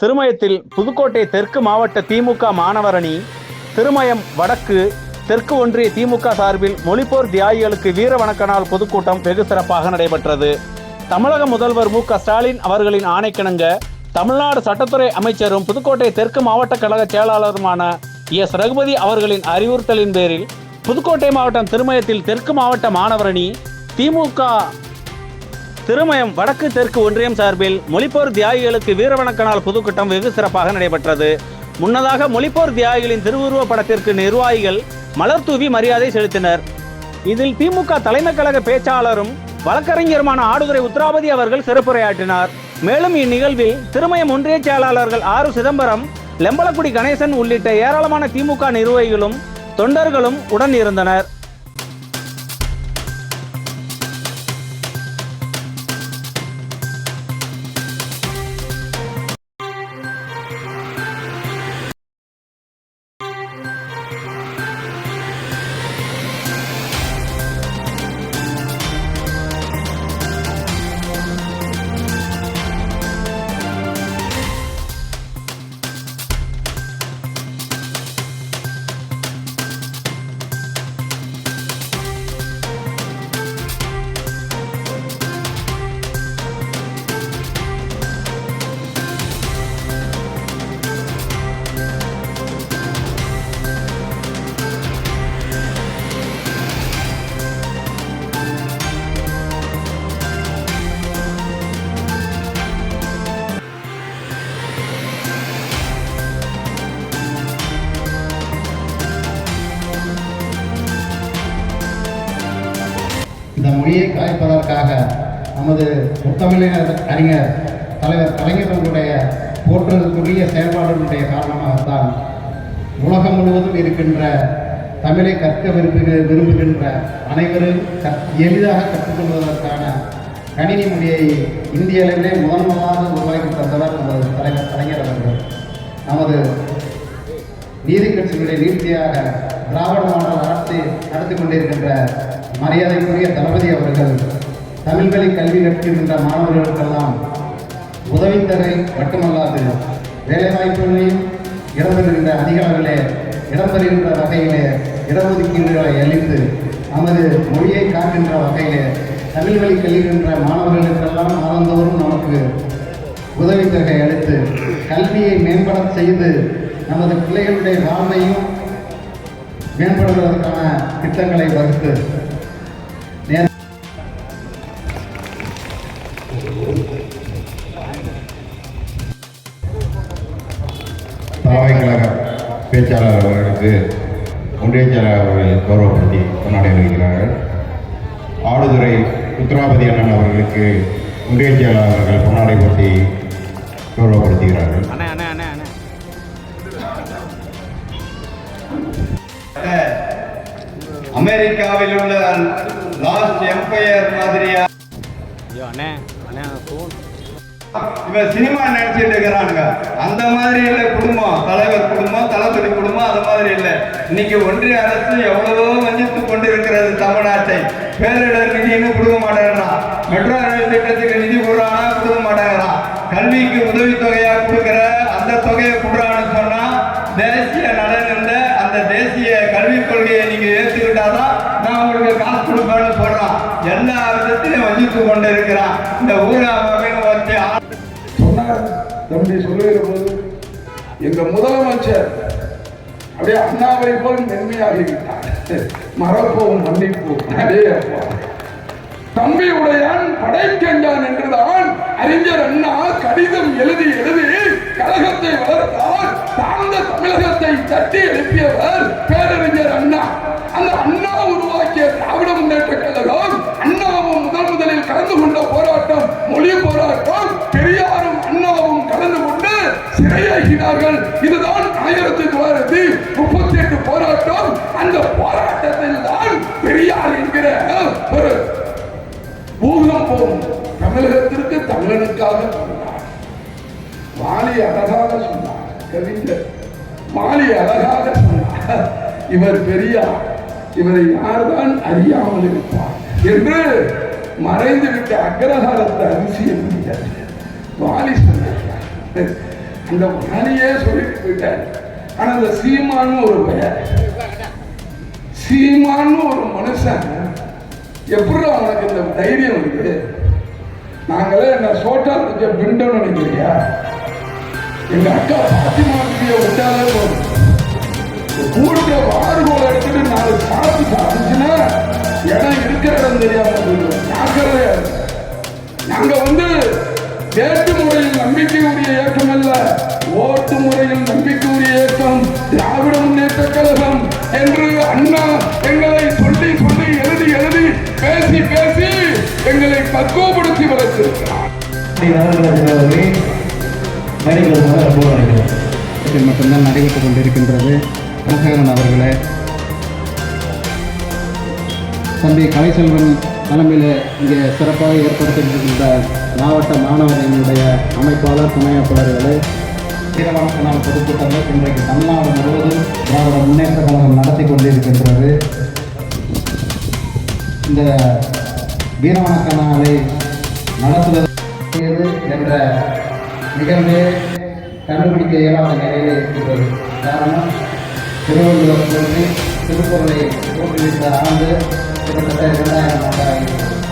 திருமயத்தில் புதுக்கோட்டை தெற்கு மாவட்ட திமுக மாணவரணி திருமயம் வடக்கு தெற்கு ஒன்றிய திமுக சார்பில் மொழிப்போர் தியாகிகளுக்கு வீர வணக்க நாள் பொதுக்கூட்டம் வெகு சிறப்பாக நடைபெற்றது. தமிழக முதல்வர் மு க ஸ்டாலின் அவர்களின் ஆணைக்கிணங்க தமிழ்நாடு சட்டத்துறை அமைச்சரும் புதுக்கோட்டை தெற்கு மாவட்ட கழக செயலாளருமான எஸ். ரகுபதி அவர்களின் அறிவுறுத்தலின் பேரில் புதுக்கோட்டை மாவட்டம் திருமயத்தில் தெற்கு மாவட்ட மாணவரணி திமுக திருமயம் வடக்கு தெற்கு ஒன்றியம் சார்பில் மொழிப்போர் தியாகிகளுக்கு வீரவணக்க நாள் பொதுக்கூட்டம் வெகு சிறப்பாக நடைபெற்றது. முன்னதாக மொழிப்போர் தியாகிகளின் திருவுருவ படத்திற்கு நிர்வாகிகள் மலர் தூவி மரியாதை செலுத்தினர். இதில் திமுக தலைமை கழக பேச்சாளரும் வழக்கறிஞருமான ஆடுதுறை உத்ராபதி அவர்கள் சிறப்புரையாற்றினார். மேலும் இந்நிகழ்வில் திருமயம் ஒன்றிய செயலாளர்கள் ஆறு சிதம்பரம் லெம்பலக்குடி கணேசன் உள்ளிட்ட ஏராளமான திமுக நிர்வாகிகளும் தொண்டர்களும் உடன் இருந்தனர். இந்த மொழியை கலைப்பதற்காக நமது முத்தமிழினர் அறிஞர் தலைவர் கலைஞர்களுடைய போற்றுவதற்குரிய செயல்பாடுகளுடைய காரணமாகத்தான் உலகம் முழுவதும் இருக்கின்ற தமிழை கற்க விரும்புகிற விரும்புகின்ற அனைவரும் கற் எளிதாக கற்றுக்கொள்வதற்கான கணினி மொழியை இந்திய அளவிலே முதன் முதலாக உருவாக்கி தந்தவர் நமது தலைவர் கலைஞர் அவர்கள். நமது நீதி கட்சியினுடைய நீர்த்தியாக திராவிட மாடல் நடத்தி நடத்தி கொண்டிருக்கின்ற மரியாதைக்குரிய தளபதி அவர்கள் தமிழ் வழி கல்வி கற்கின்ற மாணவர்களுக்கெல்லாம் உதவித்தொகை மட்டுமல்லாது வேலைவாய்ப்புகளையும் இடம்பெறுகின்ற அதிகாரிகளே இடம்பெறுகின்ற வகையிலே இடஒதுக்கீடுகளை அளித்து நமது மொழியை காக்கின்ற வகையிலே தமிழ் வழி கல்கின்ற மாணவர்களுக்கெல்லாம் ஆனந்தோறும் நமக்கு உதவித்தொகை அளித்து கல்வியை மேம்பட செய்து நமது பிள்ளைகளுடைய வாழ்வையும் மேம்படுவதற்கான திட்டங்களை வகுத்து பேச்சாளர் அவர்களுக்கு ஒன்றிய செயலாளர் அவர்கள் கௌரவப்படுத்தி கொண்டாடி வருகிறார்கள் ஆடுதுறை உத்தராபதி அண்ணன் அவர்களுக்கு ஒன்றிய செயலாளர் அவர்கள் போட்டி கௌரவப்படுத்துகிறார்கள். அண்ணே அண்ணே அண்ணே அண்ணே. அமெரிக்காவில் உள்ள லாஸ்ட் எம்பையர் மாதிரியா? ஐயோ அண்ணே அண்ணே ஃபோன் இவன் சினிமா நினைச்சிட்டு இருக்கிறானுங்க. அந்த மாதிரி இல்லை குடும்பம். தலைவர் குடும்பம் தளபதி குடும்பம் அந்த மாதிரி இல்லை. இன்னைக்கு ஒன்றிய அரசு எவ்வளவோ வஞ்சித்து கொண்டு இருக்கிறது தமிழ்நாட்டை. பேரிடர் நிதினு கொடுக்க மாட்டேங்கிறான். மெட்ரோ ரயில் திட்டத்துக்கு நிதி கொடுறானா கொடுக்க மாட்டேங்கிறான். கல்விக்கு உதவித்தொகையாக கொடுக்குற அந்த தொகையை கொடுறான்னு சொன்னா தேசிய நலன் இருந்த அந்த தேசிய கல்விக் கொள்கையை நீங்க ஏற்றுக்கிட்டாதான் நான் உங்களுக்கு காசு கொடுப்பேன்னு சொல்றான். எல்லா விதத்திலும் வஞ்சித்து கொண்டு இருக்கிறான் இந்த ஊராக வச்சு ஆ- தம்பி சொல்லுகிற போது எங்க முதலமைச்சர் அப்படியே அண்ணாவை போல் மென்மையாகிவிட்டார். மறப்போம் மன்னிப்போம். அதே அப்பா. தம்பி உடையான் படைக்கஞ்சான் என்றுதான் அறிஞர் அண்ணா கடிதம் எழுதி எழுதி கழகத்தை வளர்த்தார். தாழ்ந்த தமிழகத்தை தட்டி எழுப்பியவர் பேரறிஞர் அண்ணா. கொண்டு இதுதான் ஆயிரத்தி தொள்ளாயிரத்தி முப்பத்தி எட்டு போராட்டம். அந்த போராட்டத்தில் தான் பெரியார் என்கிற ஒரு போகும் தமிழகத்திற்கு தமிழனுக்காக சொன்னார் மாலி அழகாக சொன்னார் கவிஞர் மாலி அழகாக சொன்னார். இவர் பெரியார் இவரை யார்தான் அறியாமல் இருப்பார் என்று மறைந்து விட்ட அக்ரஹாரத்து அதிசயம் வாலி சொன்னார். அந்த வாணியே சொல்லிட்டு போயிட்டார். ஆனா அந்த சீமான்னு ஒரு பெயர் சீமான்னு ஒரு மனுஷன் எப்படி அவனுக்கு இந்த தைரியம் வந்து நாங்களே என்ன சோட்டா இருக்க பிண்டோன்னு நினைக்கிறியா? எங்க அக்கா பாத்திமாவுடைய விட்டாலே போதும். ஊருடைய வாறுகோல் எடுத்துட்டு நாலு சாப்பிட்டு சாப்பிட்டுச்சுன்னா இடம் இருக்கிற இடம் தெரியாம நாங்க வந்து வேட்டு முறையில் நம்பிக்கையுடைய இயக்கம் அல்ல. ஓட்டு முறையில் நம்பிக்கையுடைய இயக்கம் திராவிட முன்னேற்ற கழகம் என்று அண்ணா எங்களை சொல்லி சொல்லி எழுதி எழுதி பேசி பேசி எங்களை பக்குவப்படுத்தி வளர்த்திருக்கிறார். மட்டும்தான் நடைபெற்றுக் கொண்டிருக்கின்றது. பிரசகரன் அவர்களே. தம்பி கலைசெல்வன் தலைமையில் இங்கே சிறப்பாக ஏற்படுத்தியிருக்கின்ற மாவட்ட மாணவர்களுடைய அமைப்பாளர் துணையப்பாளர்களே வீரவணக்க நாள் பொதுக்கூட்டங்கள் இன்றைக்கு தமிழ்நாடு முழுவதும் திராவிட முன்னேற்ற கழகம் நடத்தி கொண்டிருக்கின்றது. இந்த வீரவணக்க நாளை நடத்துவது என்ற நிகழ்வே கண்டுபிடிக்க இயலாத நிலையில் இருக்கின்றது. காரணம் திருவள்ளுவர் தோன்றி திருக்குறளை தோற்றுவித்த ஆண்டு Thank you.